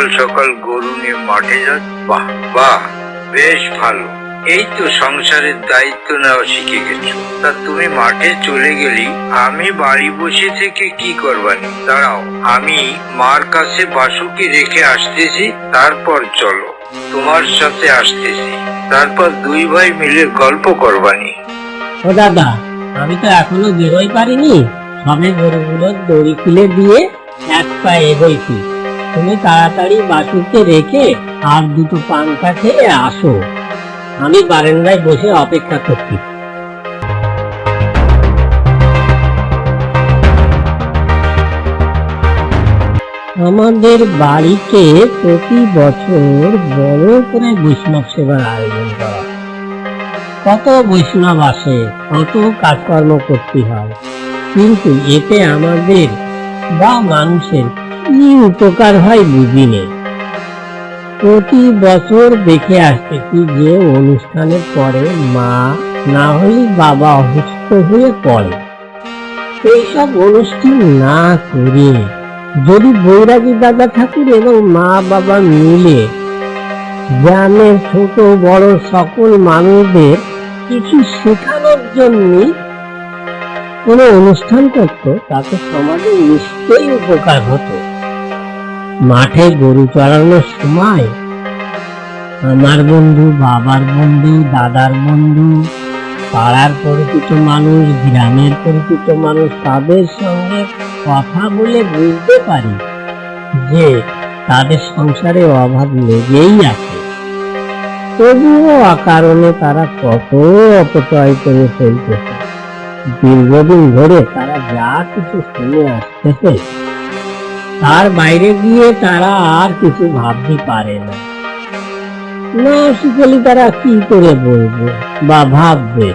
সকাল সকাল গরু নিয়ে মাঠে যাচ্ছ বাহ বাহ, বেশ ভালো। এই তো সংসারের দায়িত্ব নেওয়া শিখে গেছো। তা তুমি মাঠে চলে গেলি, আমি বাড়ি বসে থেকে কি করবানি দাঁড়াও, আমি মার কাছে বাসুকে রেখে আসতেছি, তারপর চলো। তোমার সাথে আসতেছি। তারপর দুই ভাই মিলে গল্প করবানি ও দাদা, আমি তো এখনও বেরোই পারিনি। সবে গরুগুলোর দড়ি খুলে দিয়ে এক পা এগোইছি তুমি তাড়াতাড়ি বাসুকে রেখে আর দুটো পাংখা খেয়ে আসো। আমি বারান্দায় বসে অপেক্ষা করছি। আমাদের বাড়িতে প্রতি বছর বড় করে বৈষ্ণব সেবার আয়োজন করা কত বৈষ্ণব আসে, কত কাজকর্ম করতে হয়। কিন্তু এতে আমাদের বা মানুষের কি উপকার হয় বুঝি নেই প্রতি বছর দেখে আসতেছি যে অনুষ্ঠানের পরে মা না হলে বাবা অসুস্থ হয়ে পড়ে। এইসব অনুষ্ঠান না করে যদি বৈরাগী দাদা ঠাকুর এবং মা বাবা মিলে গ্রামের ছোট বড় সকল মানুষদের কিছু শেখানোর জন্য কোনো অনুষ্ঠান করত, তাতে সমাজে নিশ্চয়ই উপকার হতো। মাঠে গরু চড়ানোর সময় আমার বন্ধু, বাবার বন্ধু, দাদার বন্ধু, পাড়ার পরিচিত মানুষ, গ্রামের পরিচিত মানুষ তাদের সঙ্গে কথা বলে বুঝতে পারি যে তাদের সংসারে অভাব লেগেই আছে। তবুও অকারণে তারা কত অপচয় করে ফেলতেছে। দীর্ঘদিন ধরে তারা যা কিছু শুনে আসতেছে তার বাইরে গিয়ে তারা আর কিছু ভাবতে পারে না। শিখলি তারা কি করে বলবে বা ভাববে?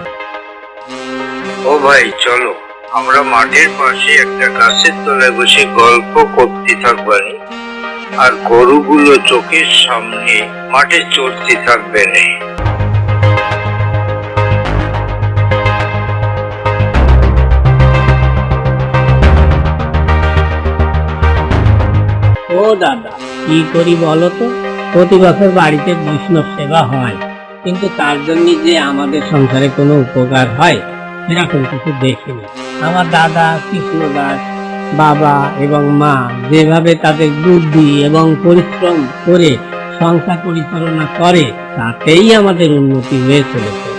ও ভাই, চলো। আমরা মাঠের পাশে একটা গাছের তলায় বসে গল্প করতে থাকবানি আর গরুগুলো চোখের সামনে মাঠে চড়তে থাকবে না। দাদা, কি করি বলো তো প্রতি বছর বাড়িতে বৈষ্ণব সেবা হয়, কিন্তু তার জন্য যে আমাদের সংসারে কোনো উপকার হয়, সেরকম কিছু দেখিনি। আমার দাদা কৃষ্ণ দাস বাবা এবং মা যেভাবে তাদের বুদ্ধি এবং পরিশ্রম করে সংসার পরিচালনা করে, তাতেই আমাদের উন্নতি হয়ে চলেছে।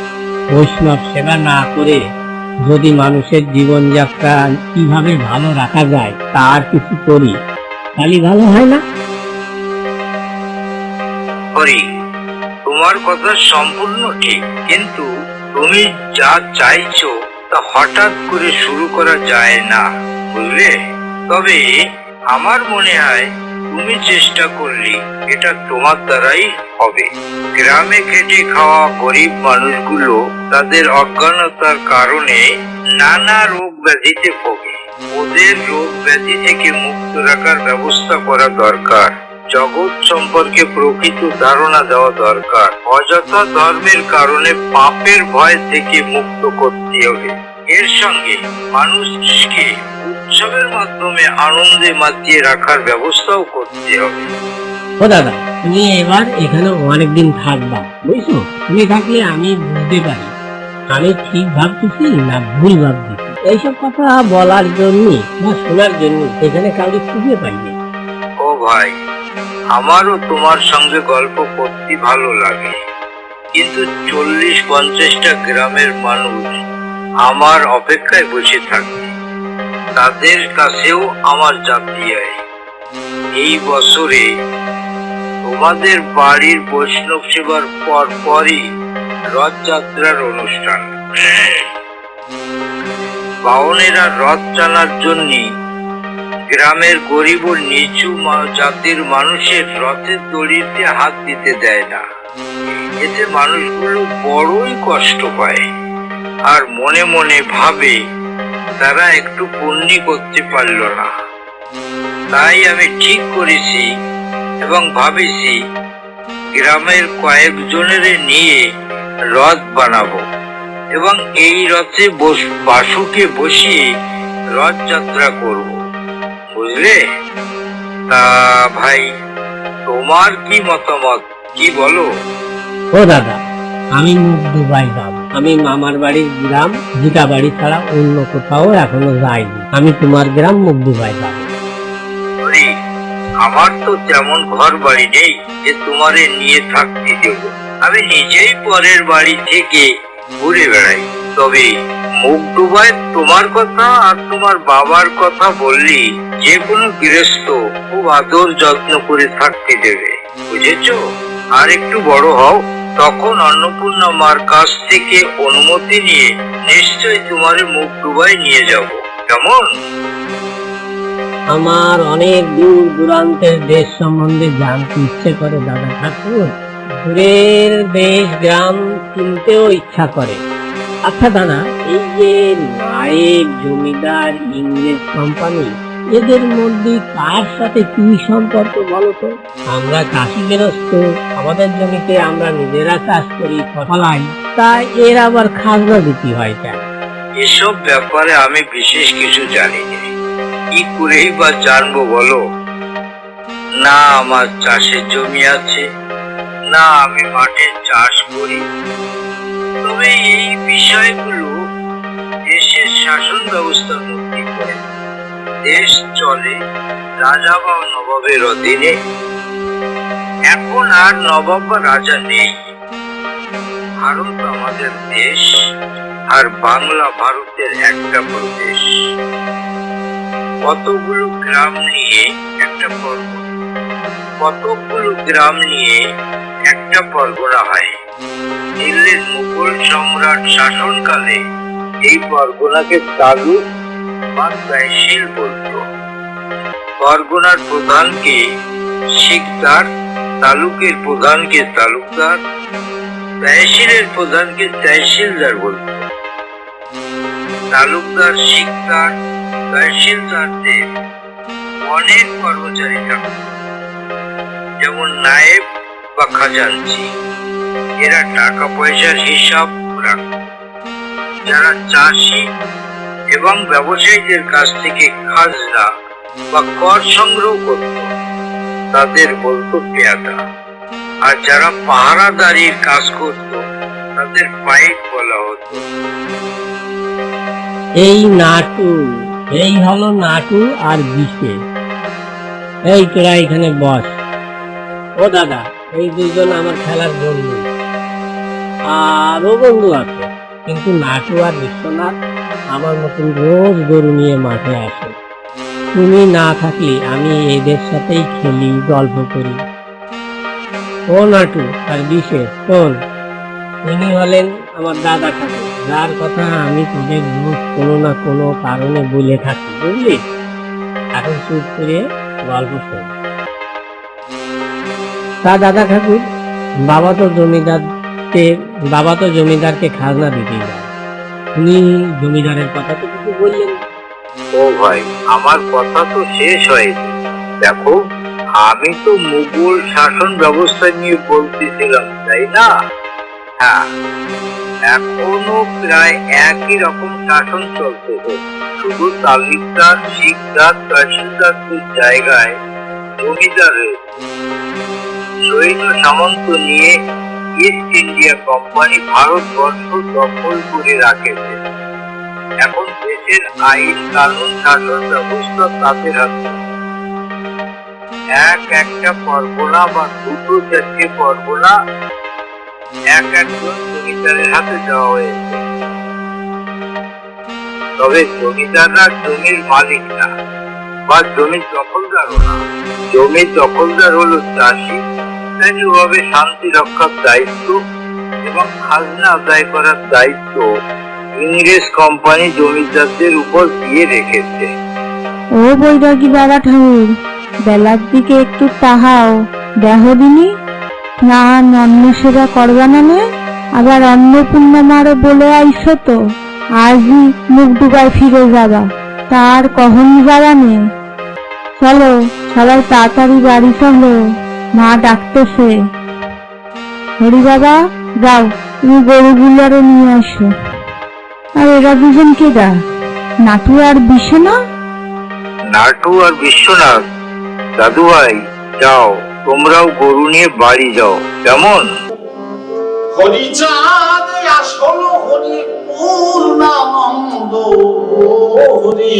বৈষ্ণব সেবা না করে যদি মানুষের জীবনযাত্রা কীভাবে ভালো রাখা যায়, তার কিছু করি। তাহলে ভালো হয় না? হরি তোমার কথা সম্পূর্ণ ঠিক, কিন্তু তুমি যা চাইছো তা হঠাৎ করে শুরু করা যায় না, বুঝলে? তবে আমার মনে হয় তুমি চেষ্টা করলে, এটা তোমার দ্বারাই হবে। গ্রামে খেটে খাওয়া গরিব মানুষগুলো তাদের অজ্ঞানতার কারণে নানা রোগ ব্যাধিতে ভোগে। ওদের রোগ ব্যাধি থেকে মুক্ত রাখার ব্যবস্থা করা দরকার। জগৎ সম্পর্কে প্রকৃত ধারণা দেওয়া দরকার। অযথা ধর্মের কারণে পাপের ভয় থেকে মুক্ত করতে হবে। এর সঙ্গে মানুষকে উৎসবের মাধ্যমে আনন্দে মাতিয়ে রাখার ব্যবস্থাও করতে হবে। দাদা, তুমি এবার এখানে অনেকদিন থাকবা, বুঝছ? তুমি থাকলে আমি বুঝতে পারি। আমি ঠিক ভাবতেছি না ভুল ভাবতেছি? এইসব কথা বলার জন্য বা শোনার জন্য এখানে কাউকে খুঁজে পাইনি। ও ভাই, আমারও তোমার সঙ্গে গল্প করতে ভালো লাগে। কিন্তু চল্লিশ পঞ্চাশটা গ্রামের মানুষ আমার অপেক্ষায় বসে থাকে। তাদের কাছেও আমার জাতিয়ায় এই বছরে তোমাদের বাড়ির বৈষ্ণব সেবার পর পরই রথযাত্রার অনুষ্ঠান। বাউনেরা রথ টানার জন্যে গ্রামের গরিব ও নিচু জাতির মানুষের রথের দড়িতে হাত দিতে দেয় না। এতে মানুষগুলো বড়ই কষ্ট পায় আর মনে মনে ভাবে তারা একটু পুণ্যি করতে পারল না। তাই আমি ঠিক করেছি এবং ভাবেছি, গ্রামের কয়েকজনের নিয়ে রথ বানাবো। এবং এই রথে বস বাসুকে বসিয়ে রথযাত্রা করব। বুঝলে? তা ভাই তোমার কি মতামত? কি বলো? ও দাদা আমি মুখ দুবাই যাব আমি মামার বাড়ির গ্রাম জিটা বাড়ি ছাড়া অন্য কোথাও এখনও যাইনি। আমি তোমার গ্রাম মুখ দুবাই যাব আমার তো তেমন ঘর বাড়ি নেই যে তোমারে নিয়ে থাকতে দেব। আমি নিজেই পরের বাড়ি থেকে ঘুরে বেড়াই তবে মুখ ডুবায় তোমার কথা আর তোমার বাবার কথা বললি যে কোনো গৃহস্থ খুব আদর যত্ন করে থাকতে দেবে। বুঝেছ? আর একটু বড় হও, তখন অন্নপূর্ণা মার কাছ থেকে অনুমতি নিয়ে নিশ্চয়ই তোমার মুখ ডুবাই নিয়ে যাব। কেমন? আমার অনেক দূর দূরান্তের দেশ সম্বন্ধে জানতে ইচ্ছে করে দাদা ঠাকুর। দূরের দেশ গ্রাম চিনতেও ইচ্ছা করে। আচ্ছা দাদা, এই যে নায়েব জমিদার ইংরেজ কোম্পানি এদের মধ্যে কার সাথে কি সম্পর্ক বলো তো? আমরা চাষি গৃহস্থ, আমাদের জমিতে আমরা নিজেরা চাষ করি ফলাই তা এর আবার খাজনা দিতে হয় কেন? এসব ব্যাপারে আমি বিশেষ কিছু জানি কি করেই বা জানব বলো? না, আমার চাষের জমি আছে না, আমি মাঠে চাষ করি। তবে এই বিষয়গুলো দেশের শাসন ব্যবস্থার মধ্যে পড়ে। দেশ চলে রাজা বা নবাবের অধীনে। এখন আর নবাব বা রাজা নেই। ভারত আমাদের দেশ আর বাংলা ভারতের একটা প্রদেশ। কতগুলো গ্রাম নিয়ে একটা পর্ব কতগুলো গ্রাম নিয়ে একটা পরগনা হয়। দিল্লির মুঘল সম্রাট শাসনকালে এই পরগনাকে তালুক বা তহসিল বলতো। পরগনার প্রধানকে শিকদার, তালুকের প্রধানকে তালুকদার তহসিলের প্রধানকে তহসিলদার বলতো। তালুকদার, শিকদার তহসিলদারদের অনেক কর্মচারী থাকত। যেমন নায়েব বা খাজানচি এরা টাকা পয়সার হিসাব যারা চাষি এবং ব্যবসায়ীদের কাছ থেকে খাজনা বা কর সংগ্রহ করত, তাদের বলতো পেয়াদা। আর যারা পাহারাদারির কাজ করত, তাদের পাইক বলা হতো। এই নাটু, এই হলো নাটু আর বিশেষ এই তোরা এখানে বস। ও দাদা এই দুজন আমার খেলার বন্ধু। আরও বন্ধু আছে, কিন্তু নাটু আর বিশ্বনাথ আমার মতন রোজ গরু নিয়ে মাঠে আসে। তুমি না থাকলে আমি এদের সাথেই খেলি, গল্প করি। ও নাটু আর বিশেষ, শোন ইনি হলেন আমার দাদা ঠাকুর, যার কথা আমি তোদের রোজ কোনো না কোনো কারণে বলে থাকি, বুঝলি? এখন চুপ করে গল্প শোন। তা দাদা ঠাকুর, বাবা তো জমিদারকে, বাবা তো জমিদারকে খাজনা দিতেই যায়। উনি জমিদারের কথা তো কিছু বললেন ও ভাই, আমার কথা তো শেষ হয়নি। দেখো, আমি তো মুঘল শাসন ব্যবস্থা নিয়ে বলতেছিলাম, তাই না? হ্যাঁ এখনও প্রায় একই রকম শাসন চলতে শুধু তালিকদার, শিকদার, তহসিলদারদের জায়গায় জমিদার রয়েছে সৈন্য সামন্ত নিয়ে ইস্ট ইন্ডিয়া কোম্পানি ভারতবর্ষ দখল করে রাখেছে। এখন দেশের আইন কানুন শাসন ব্যবস্থা তাদের হাতে। এক একটা পরগনা বা দুটো চারটে পরগনা এক একজন জমিদারের হাতে দেওয়া হয়েছে। তবে জমিদাররা জমির মালিক না, বা জমির দখলদারও না। জমির দখলদার হলো চাষি স্থানীয়ভাবে শান্তি রক্ষার দায়িত্ব এবং খাজনা আদায় করার দায়িত্ব ইংরেজ কোম্পানি জমিদারদের উপর দিয়ে রেখেছে। ও বৈরাগী বাবা ঠাকুর, বেলার দিকে একটু তাহাও। দেহ দিনি? না, অন্ন সেবা করবা না? আবার অন্নপূর্ণামারও বলে আইসো তো, আজই মুখ ডুবাই ফিরে যাবা। তার কখন যাবা নে। চলো, সবাই তাড়াতাড়ি বাড়ি চলো। মা ডাকতেছে হরি বাবা যাও তুমি গরুগুলারে নিয়ে আসো। আর এরা দুজন কেডা নাটু আর বিশ্বনাথ নাটু আর বিশ্বনাথ দাদু ভাই যাও তোমরাও গরু নিয়ে বাড়ি যাও। কেমন? হরিচাঁদ আসল হরি পূর্ণানন্দ হরি।